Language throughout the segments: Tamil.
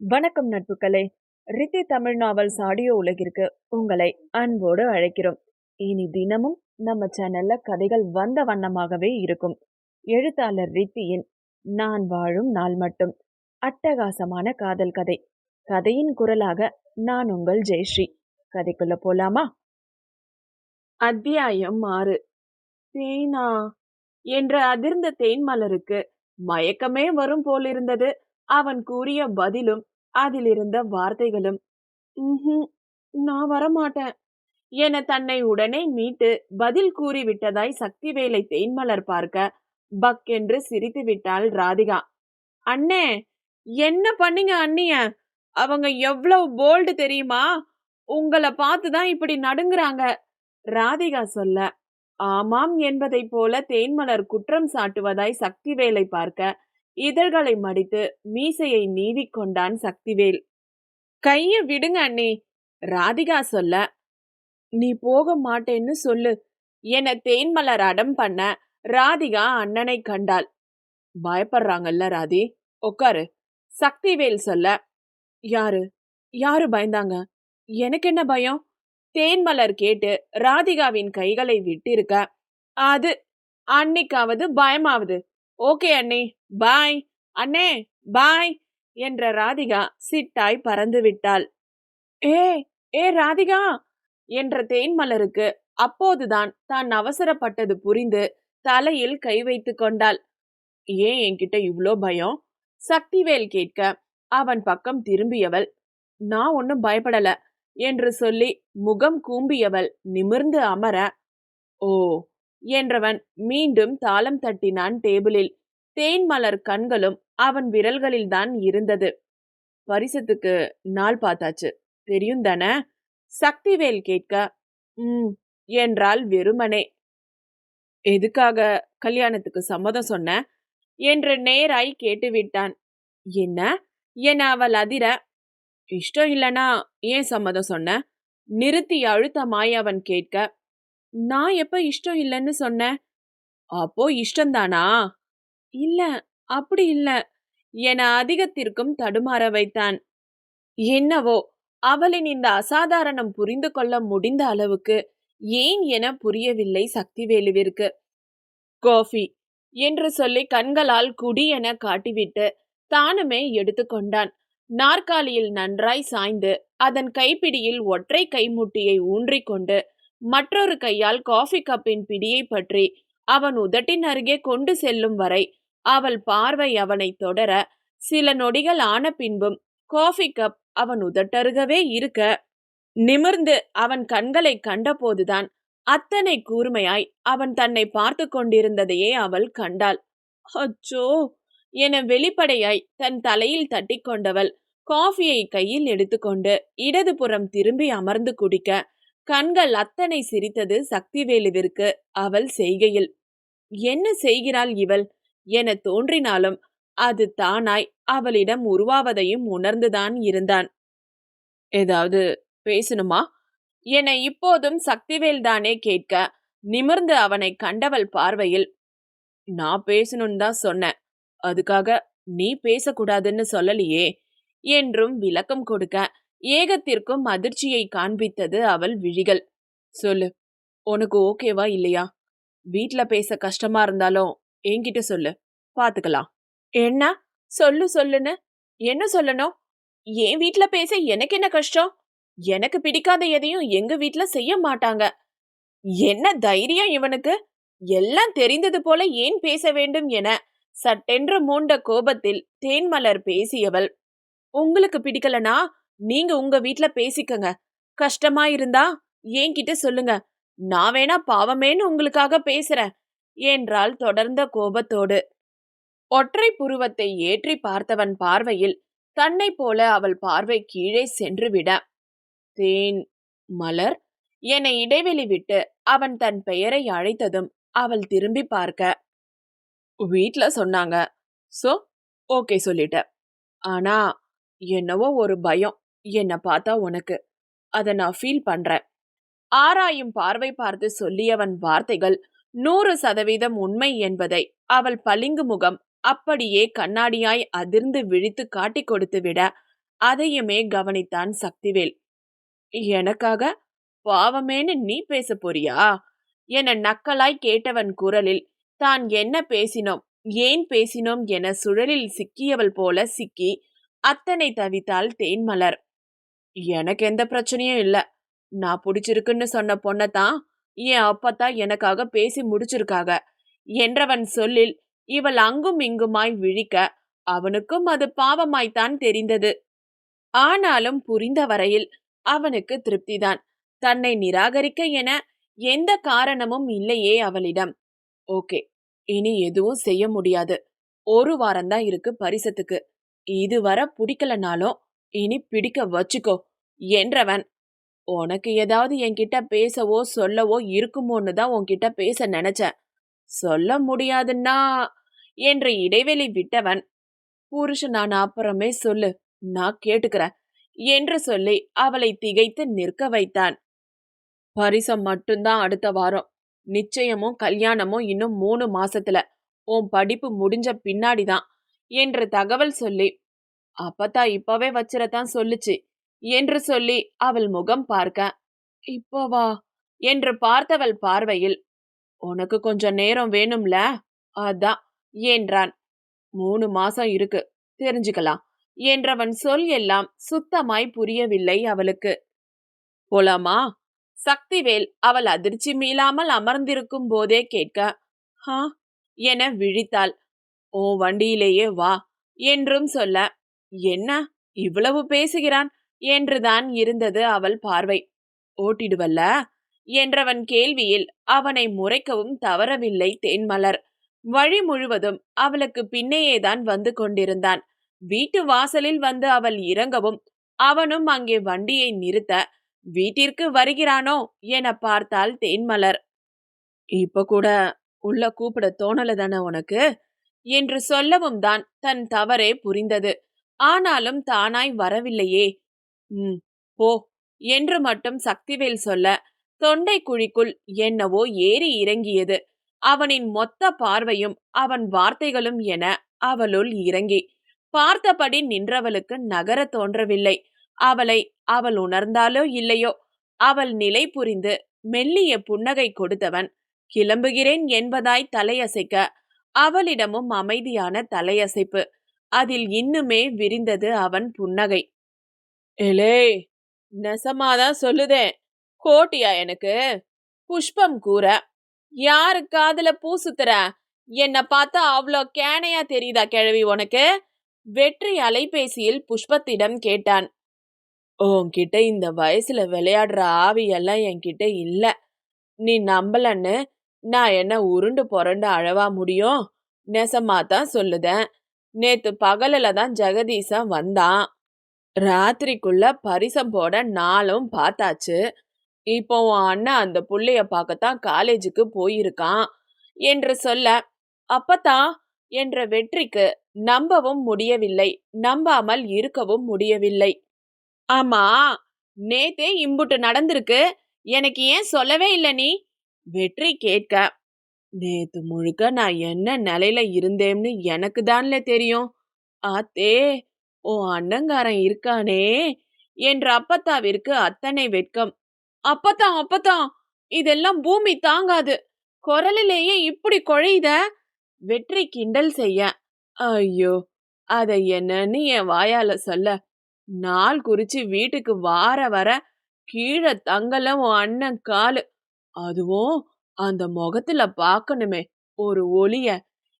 வணக்கம் நட்புகளே ரித்தி தமிழ் நாவல்ஸ் ஆடியோ உலகிற்கு உங்களை அன்போடு அழைக்கிறோம். இனி தினமும் நம்ம சேனல்ல கதைகள் வந்த வண்ணமாகவே இருக்கும். எழுத்தாளர் ரித்தியின் நான் வாழும் நாள் மட்டும். அட்டகாசமான காதல் கதை. கதையின் குரலாக நான் உங்கள் ஜெயஸ்ரீ. கதைக்குள்ள போலாமா? அத்தியாயம் ஆறு. தேனா. என்ற அதிர்ந்த தேன் மலருக்கு மயக்கமே வரும் போலிருந்தது. அவன் கூறிய பதிலும் அதிலிருந்த வார்த்தைகளும் "ம்ஹும், நான் வரமாட்டேன் என தன்னை உடனே மீட்டு பதில் கூறிவிட்டதாய் சக்திவேலை தேன்மலர் பார்க்க பக் என்று சிரித்து விட்டாள் ராதிகா. அண்ணே என்ன பண்ணீங்க அண்ணிய? அவங்க எவ்வளவு போல்டு தெரியுமா? உங்களை பார்த்துதான் இப்படி நடுங்குறாங்க ராதிகா சொல்ல. ஆமாம் என்பதைப் போல தேன்மலர் குற்றம் சாட்டுவதாய் சக்திவேலை பார்க்க இதழ்களை மடித்து மீசையை நீவிக்கொண்டான் சக்திவேல். கைய விடுங்க அண்ணி. ராதிகா சொல்ல நீ போக மாட்டேன்னு சொல்லு. என தேன்மலர் அடம் பண்ண ராதிகா அண்ணனை கண்டாள். பயப்படுறாங்கல்ல ராதி. உட்காரு சக்திவேல் சொல்ல யாரு? யாரு பயந்தாங்க? எனக்கு என்ன பயம்? தேன்மலர் கேட்டு ராதிகாவின் கைகளை விட்டிருக்க அது அன்னைக்காவது பயமாவது. ஓகே அண்ணி பாய். அண்ணே பாய் என்ற ராதிகா சிட்டாய் பறந்து விட்டாள். ஏ ஏ ராதிகா என்ற தேன்மலருக்கு அப்போதுதான் தான் அவசரப்பட்டது புரிந்து தலையில் கை வைத்து கொண்டாள். ஏன் என்கிட்ட இவ்ளோ பயம்? சக்திவேல் கேட்க அவன் பக்கம் திரும்பியவள் நான் ஒன்னும் பயப்படல என்று சொல்லி முகம் கூம்பியவள் நிமிர்ந்து அமர ஓ என்றவன் மீண்டும் தாளம் தட்டினான் டேபிளில். தேன் மலர் கண்களும் அவன் விரல்களில்தான் இருந்தது. பரிசத்துக்கு நாள் பார்த்தாச்சு. தெரியும் தானே? சக்திவேல் கேட்க ம் என்றால் வெறுமனே. எதுக்காக கல்யாணத்துக்கு சம்மதம் சொன்ன? என்று நேராய் கேட்டுவிட்டான். என்ன? என அவள் அதிர இஷ்டம் இல்லனா ஏன் சம்மதம் சொன்ன? நிறுத்தி அழுத்தமாய் அவன் கேட்க நான் எப்ப இஷ்டம் இல்லைன்னு சொன்னேன். அப்போ இஷ்டம்தானா? இல்ல அப்படி இல்ல. என அதிகத்திற்கும் தடுமாற வைத்தான். என்னவோ அவளின் இந்த அசாதாரணம் புரிந்து கொள்ள முடிந்த அளவுக்கு ஏன் என புரியவில்லை சக்திவேலுவிற்கு. காஃபி என்று சொல்லி கண்களால் குடி என காட்டிவிட்டு தானுமே எடுத்துக்கொண்டான் நாற்காலியில் நன்றாய் சாய்ந்து அதன் கைப்பிடியில் ஒற்றை கைமுட்டியை ஊன்றிக்கொண்டு மற்றொரு கையால் காஃபி கப்பின் பிடியை பற்றி அவன் உதட்டின் அருகே கொண்டு செல்லும் வரை அவள் பார்வை அவனை தொடர சில நொடிகள் ஆன பின்பும் காஃபி கப் அவன் உதட்டருகவே இருக்க நிமிர்ந்து அவன் கண்களை கண்டபோதுதான் அத்தனை கூர்மையாய் அவன் தன்னை பார்த்து கொண்டிருந்ததையே அவள் கண்டாள். அச்சோ! என வெளிப்படையாய் தன் தலையில் தட்டி கொண்டவள் காஃபியை கையில் எடுத்துக்கொண்டு இடதுபுறம் திரும்பி அமர்ந்து குடிக்க கண்கள் அத்தனை சிரித்தது சக்திவேலுவிற்கு அவள் செய்கையில். என்ன செய்கிறாள் இவள்? என தோன்றினாலும் அது தானாய் அவளிடம் உருவாவதையும் உணர்ந்துதான் இருந்தான். ஏதாவது பேசணுமா? என இப்போதும் சக்திவேல் தானே கேட்க நிமிர்ந்து அவனை கண்டவள் பார்வையில். நான் பேசணும்னு தான் சொன்னேன். அதுக்காக நீ பேசக்கூடாதுன்னு சொல்லலையே என்றும் விளக்கம் கொடுக்க ஏகத்திற்கும் அதிர்ச்சியை காண்பித்தது அவள் விழிகள். சொல்லு உனக்கு ஓகேவா இல்லையா? வீட்ல பேச கஷ்டமா இருந்தாலும் என்கிட்ட சொல்லு பாத்துக்கலாம். என்ன? சொல்லு சொல்லுன்னு? என்ன சொல்லணும்? என் வீட்ல பேச எனக்கு என்ன கஷ்டம்? எனக்கு பிடிக்காத எதையும் எங்க வீட்ல செய்ய மாட்டாங்க. என்ன தைரியம் இவனுக்கு? எல்லாம் தெரிந்தது போல ஏன் பேச வேண்டும் என சட்டென்று மூண்ட கோபத்தில் தேன்மலர் பேசியவள். உங்களுக்கு பிடிக்கலனா? நீங்க உங்க வீட்ல பேசிக்கங்க. கஷ்டமா இருந்தா என்கிட்ட சொல்லுங்க. நான் வேணா பாவமேன்னு உங்களுக்காக பேசுறேன் என்றால் தொடர்ந்த கோபத்தோடு. ஒற்றை புருவத்தை ஏற்றி பார்த்தவன் பார்வையில் தன்னை போல அவள் பார்வை கீழே சென்று விட தேன் மலர்? என இடைவெளி விட்டு அவன் தன் பெயரை அழைத்ததும் அவள் திரும்பி பார்க்க வீட்ல சொன்னாங்க. சோ? ஓகே சொல்லிட்ட ஆனா என்னவோ ஒரு பயம். என்னை பார்த்தா உனக்கு. அதை நான் ஃபீல் பண்றேன். ஆராயும் பார்வை பார்த்து சொல்லியவன் வார்த்தைகள் நூறு சதவீதம் உண்மை என்பதை அவள் பளிங்கு முகம் அப்படியே கண்ணாடியாய் அதிர்ந்து விழித்து காட்டிக் கொடுத்து விட அதையுமே கவனித்தான் சக்திவேல். எனக்காக? பாவமேன்னு நீ பேச போறியா? என நக்கலாய் கேட்டவன் குரலில் தான் என்ன பேசினோம் ஏன் பேசினோம் என சுழலில் சிக்கியவள் போல சிக்கி அத்தனை தவித்தாள் தேன்மலர். எனக்கு எந்த பிரச்சனையும் இல்லை. நான் பிடிச்சிருக்குன்னு சொன்ன பொண்ணை தான் என் அப்பத்தான் எனக்காக பேசி முடிச்சிருக்காக என்றவன் சொல்லில் இவள் அங்கும் இங்குமாய் விழிக்க அவனுக்கும் அது பாவமாய்த்தான் தெரிந்தது. ஆனாலும் புரிந்த வரையில் அவனுக்கு திருப்திதான். தன்னை நிராகரிக்க என எந்த காரணமும் இல்லையே அவளிடம். ஓகே இனி எதுவும் செய்ய முடியாது. ஒரு வாரம்தான் இருக்கு பரிசத்துக்கு. இதுவரை பிடிக்கலனாலும் இனி பிடிக்க வச்சுக்கோ என்றவன். உனக்கு ஏதாவது என்கிட்ட பேசவோ சொல்லவோ இருக்குமோன்னு தான் உன்கிட்ட பேச நினைச்சேன். சொல்ல முடியாதுன்னா என்று இடைவெளி விட்டவன். புருஷன் நான் அப்புறமே சொல்லு நான் கேட்டுக்கிறேன் என்று சொல்லி அவளை திகைத்து நிற்க வைத்தான். பரிசம் மட்டும்தான் அடுத்த வாரம். நிச்சயமும் கல்யாணமும் இன்னும் மூணு மாசத்துல. உன் படிப்பு முடிஞ்ச பின்னாடிதான் என்று தகவல் சொல்லி அப்பத்தா இப்பவே வச்சிரத்தான் சொல்லுச்சு. என்று சொல்லி அவள் முகம் பார்க்க இப்போவா என்று பார்த்தவள் பார்வையில் உனக்கு கொஞ்சம் நேரம் வேணும்ல? அதான் என்றான். மூணு மாசம் இருக்கு தெரிஞ்சுக்கலாம் என்றவன் சொல் எல்லாம் சுத்தமாய் புரியவில்லை அவளுக்கு. போலாமா? சக்திவேல் அவள் அதிர்ச்சி மீளாமல் அமர்ந்திருக்கும் போதே கேட்க ஹா என விழித்தாள். ஓ வண்டியிலேயே வா என்றும் சொல்ல என்ன? இவ்வளவு பேசுகிறான்? என்றுதான் இருந்தது அவள் பார்வை. ஓட்டிடுவல்ல? என்றவன் கேள்வியில் அவனை முறைக்கவும் தவறவில்லை தேன்மலர். வழி முழுவதும் அவளுக்கு பின்னேயேதான் வந்து கொண்டிருந்தான். வீட்டு வாசலில் வந்து அவள் இறங்கவும் அவனும் அங்கே வண்டியை நிறுத்த வீட்டிற்கு வருகிறானோ? என பார்த்தாள் தேன்மலர். இப்ப கூட உள்ள கூப்பிட தோணல தானே உனக்கு? என்று சொல்லவும் தான் தன் தவறே புரிந்தது. ஆனாலும் தானாய் வரவில்லையே. ம் போ என்று மட்டும் சக்திவேல் சொல்ல தொண்டை குழிக்குள் என்னவோ ஏறி இறங்கியது. அவனின் மொத்த பார்வையும் அவன் வார்த்தைகளும் என அவளுள் இறங்கி பார்த்தபடி நின்றவளுக்கு நகர தோன்றவில்லை. அவளை அவள் உணர்ந்தாலோ இல்லையோ அவள் நிலை புரிந்து மெல்லிய புன்னகை கொடுத்தவன் கிளம்புகிறேன் என்பதாய் தலையசைக்க அவளிடமும் அமைதியான தலையசைப்பு அதில் இன்னுமே விரிந்தது அவன் புன்னகை. எலே நெசமாதான் சொல்லுதேன் கோட்டியா எனக்கு? புஷ்பம் கூற யாரு காதுல பூ சுத்துற என்ன பார்த்தா அவ்வளோ கேனையா தெரியுதா கிழவி உனக்கு? வெற்றி அலைபேசியில் புஷ்பத்திடம் கேட்டான். உன்கிட்ட இந்த வயசுல விளையாடுற ஆவியெல்லாம் என்கிட்ட இல்ல. நீ நம்பலன்னு நான் என்ன உருண்டு புரண்டு அழவா முடியும்? நெசமா தான் சொல்லுதேன். நேத்து பகலில் தான் ஜெகதீசன் வந்தான். ராத்திரிக்குள்ள பரிசம் போட நாளும் பார்த்தாச்சு. இப்போ உன் அண்ணன் அந்த புள்ளைய பார்க்கத்தான் காலேஜுக்கு போயிருக்கான் என்று சொல்ல அப்பதான் என்ற வெற்றிக்கு நம்பவும் முடியவில்லை நம்பாமல் இருக்கவும் முடியவில்லை. ஆமா நேத்தே இம்புட்டு நடந்திருக்கு எனக்கு ஏன் சொல்லவே இல்லை நீ? வெற்றி கேட்க நேத்து முழுக்க நான் என்ன நிலையில இருந்தேன்னு எனக்கு தான்ல தெரியும். ஆத்தே ஓ அண்ணங்காரன் இருக்கானே என்ற அப்பத்தாவிற்கு அத்தனை வெட்கம். அப்பத்தான் அப்பத்தான் இதெல்லாம் பூமி தாங்காது. குரலிலேயே இப்படி குழையுத? வெற்றி கிண்டல் செய்ய. ஐயோ அதை என்னன்னு என் வாயால சொல்ல. நாள் குறிச்சு வீட்டுக்கு வார வர கீழே தங்கல உன் அண்ணன் காலு. அதுவும் அந்த முகத்துல பார்க்கணுமே ஒரு ஒளிய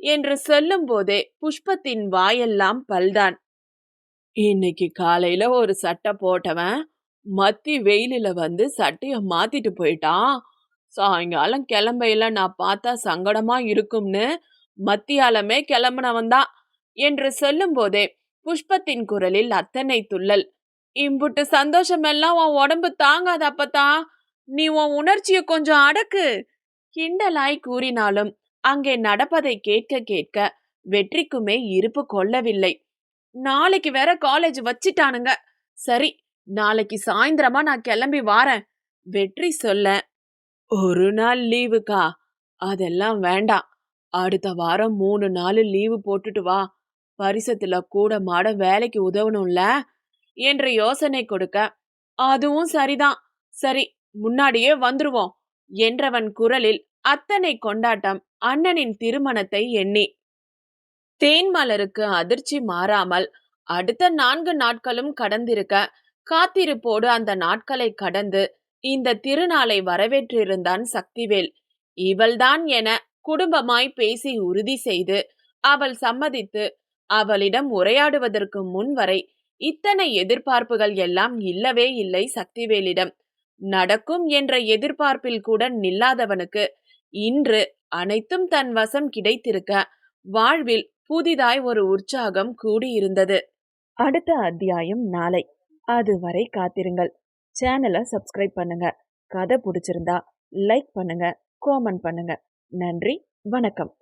என்று சொல்லும் போதே புஷ்பத்தின் வாயெல்லாம் பல்தான். இன்னைக்கு காலையில ஒரு சட்டை போட்டவன் மத்தி வெயிலில் வந்து சட்டைய மாத்திட்டு போயிட்டான். சாயங்காலம் கிளம்பையில நான் பார்த்தா சங்கடமா இருக்கும்னு மத்தியாலமே கிளம்புனவன் தான் என்று சொல்லும் போதே புஷ்பத்தின் குரலில் அத்தனை துள்ளல். இம்புட்டு சந்தோஷமெல்லாம் உன் உடம்பு தாங்காத அப்பத்தான் நீ உன் உணர்ச்சியை கொஞ்சம் அடக்கு. கிண்டலாய் கூறினாலும் அங்கே நடப்பதை கேட்க கேட்க வெற்றிக்குமே இருப்பு கொள்ளவில்லை. நாளைக்கு வேற காலேஜ் வச்சிட்டானுங்க. சரி நாளைக்கு சாயந்தரமா நான் கிளம்பி வாரேன். வெற்றி சொல்ல ஒரு நாள் லீவுக்கா? அதெல்லாம் வேண்டாம். அடுத்த வாரம் மூணு நாள் லீவு போட்டுட்டு வா. பரிசத்துல கூட மாட வேலைக்கு உதவணும்ல? என்று யோசனை கொடுக்க அதுவும் சரிதான். சரி முன்னாடியே வந்துருவோம். என்றவன் குரலில் அத்தனை கொண்டாட்டம் அண்ணனின் திருமணத்தை எண்ணி. தேன்மலருக்கு அதிர்ச்சி மாறாமல் அடுத்த நான்கு நாட்களும் கடந்திருக்க காத்திருப்போடு அந்த நாட்களை கடந்து இந்த திருநாளை வரவேற்றிருந்தான் சக்திவேல். இவள்தான் என குடும்பமாய் பேசி உறுதி செய்து அவள் சம்மதித்து அவளிடம் உரையாடுவதற்கு முன் வரை இத்தனை எதிர்பார்ப்புகள் எல்லாம் இல்லவே இல்லை சக்திவேலிடம். நடக்கும் என்ற எதிர்பார்ப்பில் கூட நில்லாதவனுக்கு இன்று அனைத்தும் தன் வசம் கிடைத்திருக்க வாழ்வில் புதிதாய் ஒரு உற்சாகம் கூடியிருந்தது. அடுத்த அத்தியாயம் நாளை. அதுவரை காத்திருங்கள். சேனலை சப்ஸ்கிரைப் பண்ணுங்க. கதை பிடிச்சிருந்தா லைக் பண்ணுங்க காமெண்ட் பண்ணுங்க. நன்றி வணக்கம்.